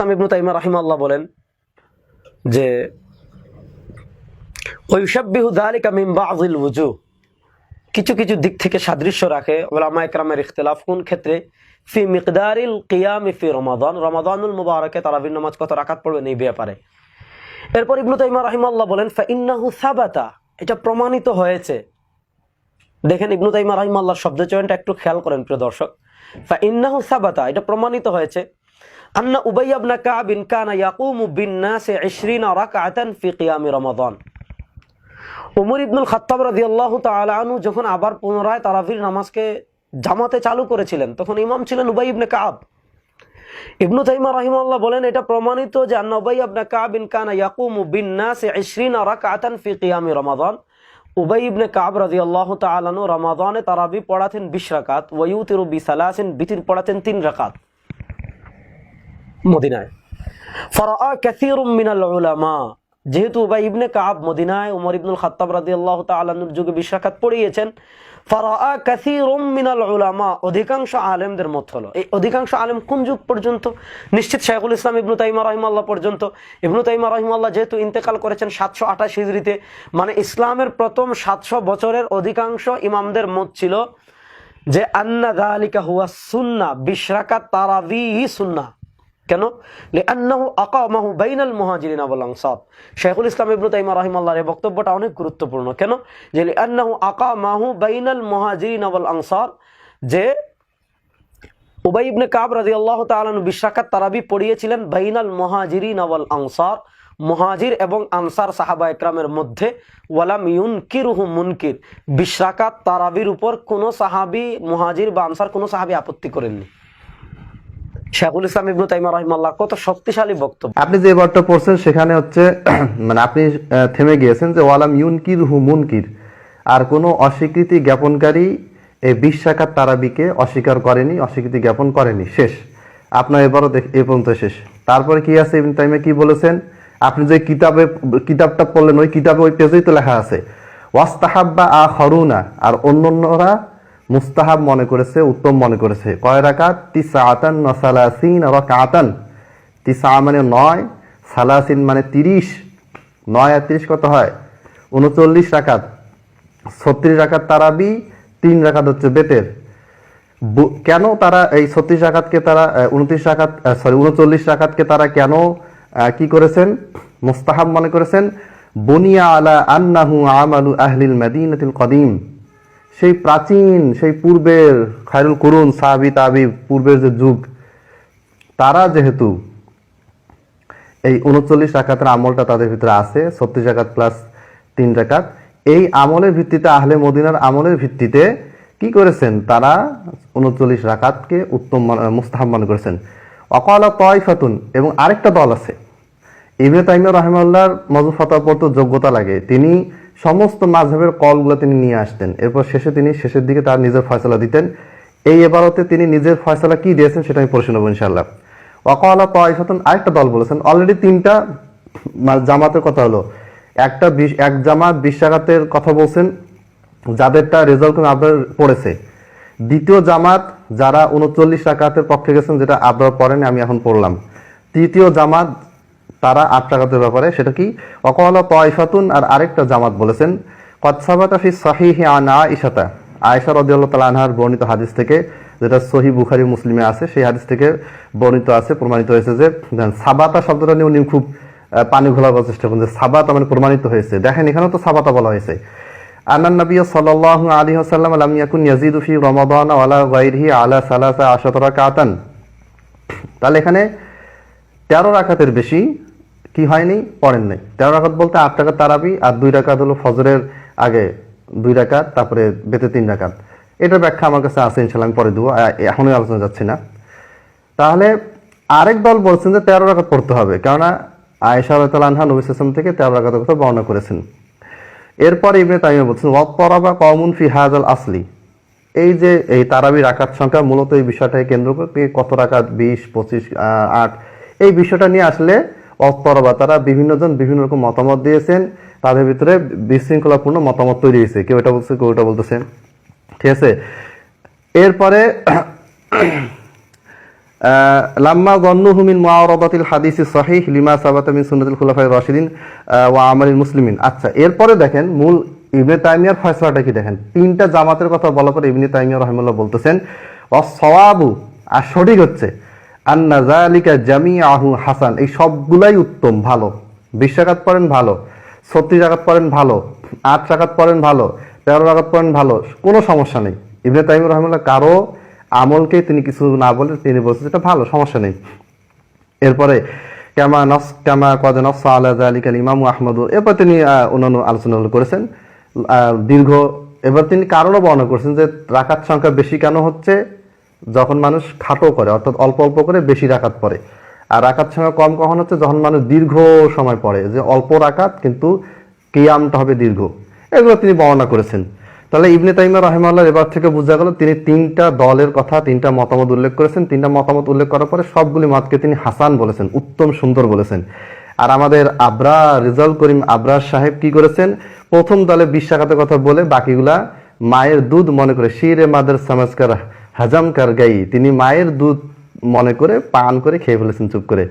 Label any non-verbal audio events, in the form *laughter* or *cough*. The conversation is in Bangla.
ইসলাম ইবনু তাইমা রাহিমা আল্লাহ বলেন যে ওইসাব্বিহু কিছু কিছু দিক থেকে সাদৃশ্য রাখে ওলামা একরামের ইখতিলাফ কোন ক্ষেত্রে? ফি মিকদারিল কিয়াম ফি রমাদান রমাদানুল মুবারকে তারাবির নামাজ কত রাকাত পড়বেন এই ব্যাপারে। এরপর ইবনু তাইমা রাহিমাল্লাহ বলেন, ফাইন্নাহু সাবাতা এটা প্রমাণিত হয়েছে। দেখেন ইবনু তাইমা রাহিমাল্লাহর শব্দ চয়নটা একটু খেয়াল করেন প্রিয় দর্শক। ফাইন্নাহু সাবাতা এটা প্রমাণিত হয়েছে। আন্না উবাইয়া ইবনে কাব বিন কানা ইয়াকুমু বিন নাসি 20 রাকআতান ফি কিয়াম রমাদান। উমর ইবনুল খাত্তাব রাদিয়াল্লাহু তাআলা আনহু যখন আবার পুনরায় তারাবির নামাজকে জামাতে চালু করেছিলেন, তখন ইমাম ছিলেন উবাই ইবনে কাব ইবনু তাইমা রাহিমাল্লাহ বলেন, এটা প্রমাণিত যে আন্না উবাই ইবনে কাব বিন কানা ইয়াকুমু বিন নাসি 20 রাকআতান ফি কিয়াম রমাদান। উবাই ইবনে কাব রাদিয়াল্লাহু তাআলা আনহু রমাদানে তারাবি পড়াতেন 20 রাকাত, ওয়া ইউতিরু বিসালাসিন বিতির পড়াতেন 3 রাকাত। মদিনায়। ফরাআ কাসীরুম মিনাল উলামা। যেহেতু উবাই ইবনে কাব মদিনায় উমর ইবনুল খাত্তাব রাদিয়াল্লাহু তাআলা আনহুর যুগে বিশরাকাত পড়িয়েছেন, ফরাআ কাসীরুম মিনাল উলামা অধিকাংশ আলেমদের মত হলো। এই অধিকাংশ আলেম কোন যুগ পর্যন্ত? নিশ্চিত শাইখুল ইসলাম ইবনু তাইমা রাহিমাল্লাহ পর্যন্ত। ইবনু তাইমা রাহিমাল্লাহ যেহেতু ইন্তেকাল করেছেন সাতশো আঠাশ হিজড়িতে মানে ইসলামের প্রথম সাতশো বছরের অধিকাংশ ইমামদের মত ছিল যে আন্না দালিকা হুয়া সুন্না বিশরাকাত তারাবি সুন্না কেন? লিআন্নাহু আকামাহু বাইনাল মুহাজিরিন ওয়াল আনসার। শেখুল ইসলাম ইবনু তাইমা রাহিমাল্লাহর এই বক্তব্যটা অনেক গুরুত্বপূর্ণ। কেন? যে লিআন্নাহু আকামাহু বাইনাল মুহাজিরিন ওয়াল আনসার, যে উবাই ইবনে কাব রাদিয়াল্লাহু তাআলা আনহু বিশরাকাত তারাবি পড়িয়েছিলেন বাইনাল মুহাজিরিন ওয়াল আনসার। মুহাজির এবং আনসার সাহাবা একরামের মধ্যে ওয়ালাম ইউনকিরুহু মুনকির। বিশরাকাত তারাবির উপর কোনো সাহাবি, মুহাজির বা আনসার কোনো সাহাবী আপত্তি করেননি। শেখুল ইসলাম ইবনু তাইমা রহিমাল্লাহ কত শক্তিশালী বক্তব্য। আপনি যে বারটা পড়ছেন, সেখানে হচ্ছে *clears throat* মানে আপনি থেমে গিয়েছেন যে, ওয়ালাম ইউনকির হু মুনকির। আর কোনো অস্বীকৃতি জ্ঞাপনকারী এই বিশ শাখার তারাবিকে অস্বীকার করেনি, অস্বীকৃতি জ্ঞাপন করেনি। শেষ। আপনার এবারও এ পর্যন্ত শেষ। তারপরে কি আছে? ইবন তাইমে কি বলেছেন? আপনি যে কিতাবে, কিতাবটা পড়লেন, ওই কিতাবে ওই পেজেই তো লেখা আছে। ওয়াস্তাহাব্বা আ খরুনা আর অন্যান্যরা মুস্তাহাব মনে করেছে, উত্তম মনে করেছে। কয় রাকাত? তিসা আতান নসালাসিন রাকাতান। তিসা মানে নয়, সালাসিন মানে তিরিশ। নয় আর তিরিশ কত হয়? উনচল্লিশ রাকাত। ছত্রিশ রাকাত তারাবি, তিন রাকাত হচ্ছে বেতের। কেন তারা এই ছত্রিশ রাকাতকে তারা উনত্রিশ রাকাত সরি উনচল্লিশ রাকাতকে তারা কেন কি করেছেন? মুস্তাহাব মনে করেছেন, বনিয়া আলা আন্নাহু আমালু আহলিল মাদিনাতিল কদিম। সেই প্রাচীন, সেই পূর্বের খায়রুল করুন, সাহাবি তাবি পূর্বের যে যুগ, তারা যেহেতু এই উনচল্লিশ রাকাতের আমলটা তাদের ভিতরে আছে, ছত্রিশ রাকাত প্লাস তিন রাকাত, এই আমলের ভিত্তিতে আহলে মদিনার আমলের ভিত্তিতে কি করেছেন? তারা উনচল্লিশ রাকাতকে উত্তম মুস্তাহাব মনে করেছেন। অকালা তয়ফাতুন এবং আরেকটা দল আছে। ইবনে তাইমিয়া রহমাল্লাহর ফতোয়া পড়তে যোগ্যতা লাগে। তিনি সমস্ত মাঝহের কলগুলো তিনি নিয়ে আসতেন। এরপর শেষে তিনি, শেষের দিকে তার নিজের ফয়সলা দিতেন। এই এবারতে তিনি নিজের ফয়সলা কি দিয়েছেন সেটা আমি পড়ে শোনাবো ইনশাল্লাহ ওয়াকালা তয়ফাতুন আরেকটা দল বলেছেন। অলরেডি তিনটা জামাতের কথা হলো। একটা বিশ, এক জামাত বিশ কথা বলছেন, যাদেরটা রেজাল্ট আপনার পড়েছে। দ্বিতীয় জামাত যারা উনচল্লিশ রাকাতের পক্ষে গেছেন, যেটা আপনারা পড়েন আমি এখন পড়লাম। তৃতীয় জামাত তারা আট রাকাতের ব্যাপারে, সেটা কি? অকলা তয়ফাতুন আর আরেকটা জামাত বলেছেন ফি সাহিহি আনা ইশাতা রাদিয়াল্লাহু আনহার বর্ণিত হাদিস থেকে, যেটা সহি বুখারী মুসলিমে আছে, সেই হাদিস থেকে বর্ণিত আছে, প্রমাণিত হয়েছে যে সাবাতা শব্দটা নিয়ে উনি খুব পানি ঘোলাবার চেষ্টা যে, সাবাতা মানে প্রমাণিত হয়েছে। দেখেন, এখানেও তো সাবাতা বলা হয়েছে। আন্নান নবী সাল্লাল্লাহু আলাইহি ওয়াসাল্লাম লাম ইয়াকুন রমাদান ওয়ালা গায়রিহি আলা সালাসা আশারা রাকাতান। তাহলে এখানে তেরো রাকাতের বেশি কি হয়নি? পড়েন নাই। তেরো রাকাত বলতে আট টাকা তারাবি আর দুই রাকাত হলো ফজরের আগে দুই রাকাত, তারপরে বেতে তিন রাকাত। এটার ব্যাখ্যা আমার কাছে আছে ইনশাল্লাহ আমি পরে দেবো। এখনই আলোচনা যাচ্ছি না। তাহলে আরেক দল বলছেন যে তেরো রাকাত পড়তে হবে, কেননা আয়েশা আনহা নবী সাল্লাম থেকে তেরো রাকাতের কথা বর্ণনা করেছেন। এরপর ইবনে তাইমিয়া বলছেন ওয়াত্তরাবা কমন ফি হাজাল আসলি। এই যে, এই তারাবি রাকাত সংখ্যা মূলত এই বিষয়টাকে কেন্দ্র করে কত রাকাত, বিশ, পঁচিশ আট, এই বিষয়টা নিয়ে আসলে অত্তরবা তারা বিভিন্ন জন বিভিন্ন রকম মতামত দিয়েছেন। তাদের ভিতরে বিশৃঙ্খলাপূর্ণ মতামত তৈরি হয়েছে। কেউ এটা বলছে, কেউ এটা বলতেছে। ঠিক আছে? এরপরে লাম্মা গন্নুহু মিন মুআরাদাতিল হাদিসি সহিহ লিমা সাবাতা মিন সুন্নাতুল খুলাফায়ে রাশিদিন ওয়া আমালিল মুসলিমিন। আচ্ছা এরপরে দেখেন মূল ইবনে তাইমিয়ার ফয়সালাটা কি দেখেন? তিনটা জামাতের কথা বলার পরে ইবনে তাইমিয়া রাহিমাহুল্লাহ বলতেছেন অসওয়াবু আর সঠিক হচ্ছে আন্না জালিকা জামিআহু হাসান। এই সবগুলাই উত্তম ভালো। বিশ রাকাত পড়েন ভালো। ছত্রিশ রাকাত পড়েন ভালো। আট রাকাত পড়েন ভালো। তেরো রাকাত পড়েন ভালো। কোনো সমস্যা নেই। ইবনে তাইমিয়া রহমুল্লাহ কারও আমলকে তিনি কিছু না বলে তিনি বলছেন এটা ভালো সমস্যা নেই। এরপরে কামা নস কামা কদ নস আলা জালিকাল ইমাম আহমদ। এরপর তিনি অন্যান্য আলোচনাগুলো করেছেন। আহ, দীর্ঘ। এবার তিনি কারণও বর্ণনা করেছেন যে রাকাত সংখ্যা বেশি কেন হচ্ছে? যখন মানুষ খাটো করে, অর্থাৎ অল্প অল্প করে বেশি রাকাত পড়ে। আর রাকাত সংখ্যা কম কখন হচ্ছে? যখন মানুষ দীর্ঘ সময় পড়ে। যে অল্প রাকাত, কিন্তু কিয়ামটা হবে দীর্ঘ। এগুলো তিনি বর্ণনা করেছেন। তাহলে ইবনে তাইমা রহমাল্লাহ এবার থেকে বোঝা গেল, তিনি তিনটা দলের কথা, তিনটা মতামত উল্লেখ করেছেন। তিনটা মতামত উল্লেখ করার পরে সবগুলি মতকে তিনি হাসান বলেছেন, উত্তম সুন্দর বলেছেন। আর আমাদের আবরা রেজাল করিম আবরার সাহেব কি করেছেন? প্রথম দলে বিশ্বাঘাতের কথা বলে বাকিগুলা মায়ের দুধ মনে করে শিরে মাদের সমাজকার হাজাম কারগাই তিনি মায়ের দুধ মনে করে পান করে খেয়ে ফেলেছেন চুপ করে।